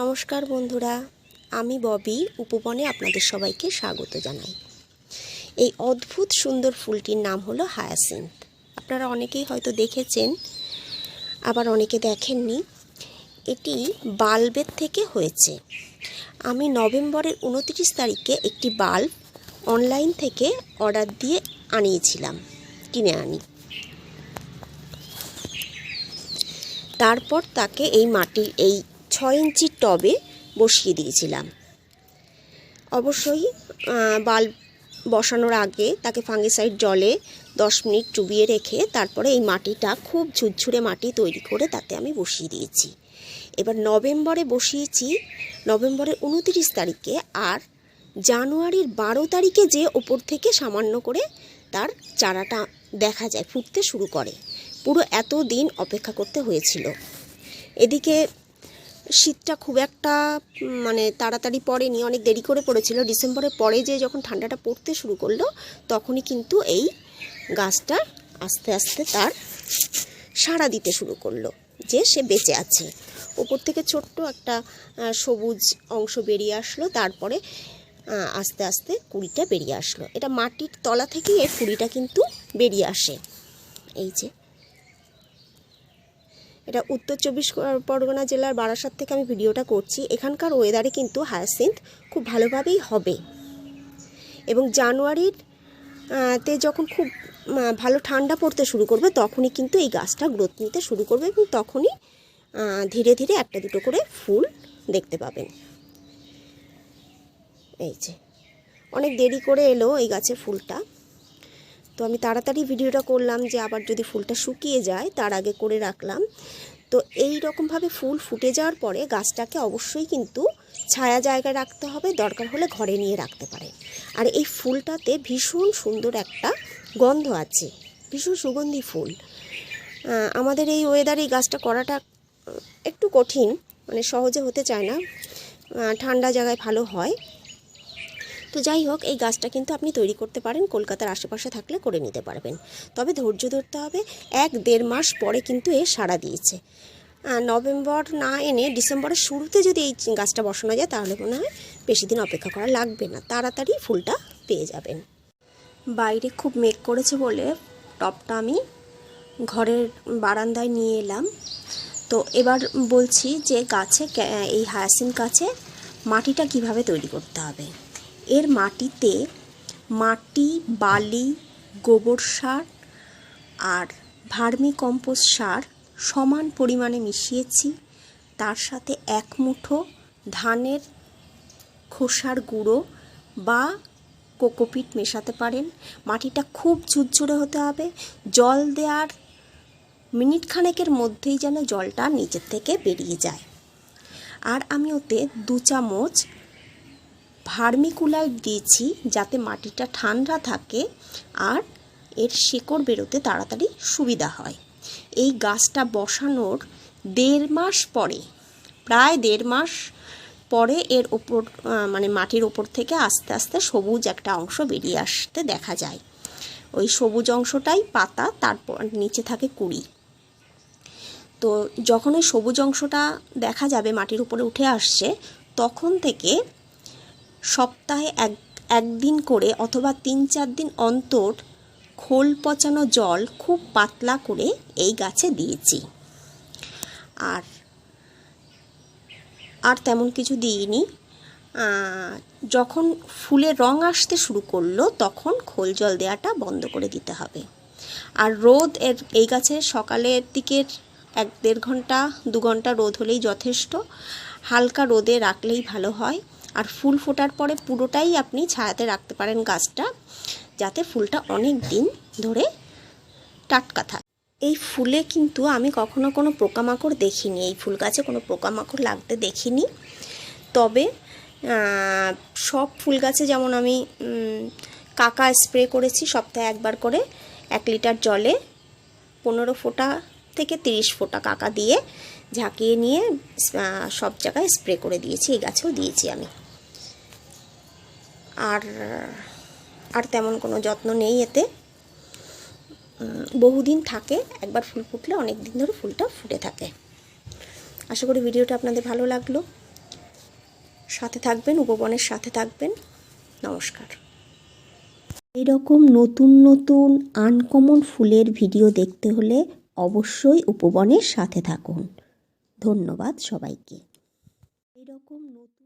নমস্কার বন্ধুরা, আমি ববি, উপবনে আপনাদের সবাইকে স্বাগত জানাই। এই অদ্ভুত সুন্দর ফুলটির নাম হলো হায়াসিন্থ। আপনারা অনেকেই হয়তো দেখেছেন, আবার অনেকে দেখেননি, এটি বাল্বের থেকে হয়েছে। আমি নভেম্বরের উনত্রিশ তারিখে একটি বাল্ব অনলাইন থেকে অর্ডার দিয়ে আনিয়েছিলাম, কিনে আনি। তারপর তাকে এই মাটির এই ছয় ইঞ্চির টবে বসিয়ে দিয়েছিলাম। অবশ্যই বাল্ব বসানোর আগে তাকে ফাঙ্গিসাইড জলে দশ মিনিট চুবিয়ে রেখে তারপরে এই মাটিটা খুব ঝুরঝুরে মাটি তৈরি করে তাতে আমি বসিয়ে দিয়েছি। এবার নভেম্বরে বসিয়েছি, নভেম্বরের উনতিরিশ তারিখে আর জানুয়ারির বারো তারিখে যে ওপর থেকে সামান্য করে তার চারাটা দেখা যায়, ফুটতে শুরু করে। পুরো এত দিন অপেক্ষা করতে হয়েছিল। এদিকে শীতটা খুব একটা মানে তাড়াতাড়ি পড়েনি, অনেক দেরি করে পড়েছিল। ডিসেম্বরের পরে যে যখন ঠান্ডাটা পড়তে শুরু করল, তখনই কিন্তু এই গাছটা আস্তে আস্তে তার সাড়া দিতে শুরু করল, যে সে বেঁচে আছে। ওপর থেকে ছোট্ট একটা সবুজ অংশ বেরিয়ে আসলো, তারপরে আস্তে আস্তে কুড়িটা বেরিয়ে আসলো। এটা মাটির তলা থেকেই এই কুড়িটা কিন্তু বেরিয়ে আসে। এই যে এটা উত্তর চব্বিশ পরগনা জেলার বারাসাত থেকে আমি ভিডিওটা করছি। এখানকার ওয়েদারে কিন্তু হায়াসিন্থ খুব ভালোভাবেই হবে। এবং জানুয়ারির তে যখন খুব ভালো ঠান্ডা পড়তে শুরু করবে, তখনই কিন্তু এই গাছটা গ্রোথ নিতে শুরু করবে এবং তখনই ধীরে ধীরে একটা দুটো করে ফুল দেখতে পাবেন। এই যে, অনেক দেরি করে এলো এই গাছে ফুলটা। তো আমি তাড়াতাড়ি ভিডিওটা করলাম যে আবার যদি ফুলটা শুকিয়ে যায়, তার আগে করে রাখলাম। তো এই রকমভাবে ফুল ফুটে যাওয়ার পরে গাছটাকে অবশ্যই কিন্তু ছায়া জায়গায় রাখতে হবে, দরকার হলে ঘরে নিয়ে রাখতে পারে। আর এই ফুলটাতে ভীষণ সুন্দর একটা গন্ধ আছে, ভীষণ সুগন্ধি ফুল। আমাদের এই ওয়েদারে এই গাছটা করাটা একটু কঠিন মানে সহজে হতে চায় না। ঠান্ডা জায়গায় ভালো হয়। তো যাই হোক, এই গাছটা কিন্তু আপনি তৈরি করতে পারেন, কলকাতার আশেপাশে থাকলে করে নিতে পারবেন। তবে ধৈর্য ধরতে হবে, এক দেড় মাস পরে কিন্তু এ সাড়া দিয়েছে। নভেম্বর না এনে ডিসেম্বরের শুরুতে যদি এই গাছটা বসানো যায়, তাহলে মনে হয় বেশি দিন অপেক্ষা করা লাগবে না, তাড়াতাড়ি ফুলটা পেয়ে যাবেন। বাইরে খুব মেঘ করেছে বলে টপটা আমি ঘরের বারান্দায় নিয়ে এলাম। তো এবার বলছি যে গাছে এই হায়াসিন গাছে মাটিটা কীভাবে তৈরি করতে হবে? এর মাটিতে মাটি, বালি, গোবর সার আর ভার্মি কম্পোস্ট সার সমান পরিমাণে মিশিয়েছি। তার সাথে এক মুঠো ধানের খোসার গুঁড়ো বা কোকোপিট মেশাতে পারেন। মাটিটা খুব ঝুরঝুরে হতে হবে। জল দেওয়ার মিনিট খানেকের মধ্যেই যেন জলটা নিচের থেকে বেরিয়ে যায়। আর আমি ওতে দু চামচ ভার্মিকুলাইট দিয়েছি যাতে মাটিটা ঠান্ডা থাকে আর এর শেকড় বেরোতে তাড়াতাড়ি সুবিধা হয়। এই গাছটা বসানোর দেড় মাস পরে, প্রায় দেড় মাস পরে এর ওপর মানে মাটির ওপর থেকে আস্তে আস্তে সবুজ একটা অংশ বেরিয়ে আসতে দেখা যায়। ওই সবুজ অংশটাই পাতা, তারপর নিচে থাকে কুড়ি। তো যখন ওই সবুজ অংশটা দেখা যাবে মাটির উপরে উঠে আসছে, তখন থেকে সপ্তাহে এক, একদিন করে অথবা তিন, চার দিন অন্তর খোল পচানো জল খুব পাতলা করে এই গাছে দিয়েছি। আর আর তেমন কিছু দিইনি। যখন ফুলের রং আসতে শুরু করল তখন খোল জল দেওয়াটা বন্ধ করে দিতে হবে। আর রোদ এর, এই গাছে সকালের দিকের এক দেড় ঘণ্টা, দু ঘণ্টা রোদ হলেই যথেষ্ট। হালকা রোদে রাখলেই ভালো হয়। আর ফুল ফোটার পরে পুরোটাই আপনি ছায়াতে রাখতে পারেন গাছটা, যাতে ফুলটা অনেক দিন ধরে টাটকা থাকে। এই ফুলে কিন্তু আমি কখনো কোনো পোকামাকড় দেখিনি, এই ফুল গাছে কোনো পোকামাকড় লাগতে দেখিনি। তবে সব ফুল গাছে যেমন আমি কাকা স্প্রে করেছি সপ্তাহে একবার করে, এক লিটার জলে পনেরো ফোঁটা থেকে তিরিশ ফোঁটা কাকা দিয়ে ঝাঁকিয়ে নিয়ে সব জায়গায় স্প্রে করে দিয়েছি, এই গাছেও দিয়েছি আমি। আর আর তেমন কোনো যত্ন নেই এতে। বহুদিন থাকে, একবার ফুল ফুটলে অনেক দিন ধরে ফুলটা ফুটে থাকে। আশা করি ভিডিওটা আপনাদের ভালো লাগল। সাথে থাকবেন, উপবনের সাথে থাকবেন। নমস্কার। এরকম নতুন নতুন আনকমন ফুলের ভিডিও দেখতে হলে অবশ্যই উপবনের সাথে থাকুন। ধন্যবাদ সবাইকে। এরকম নতুন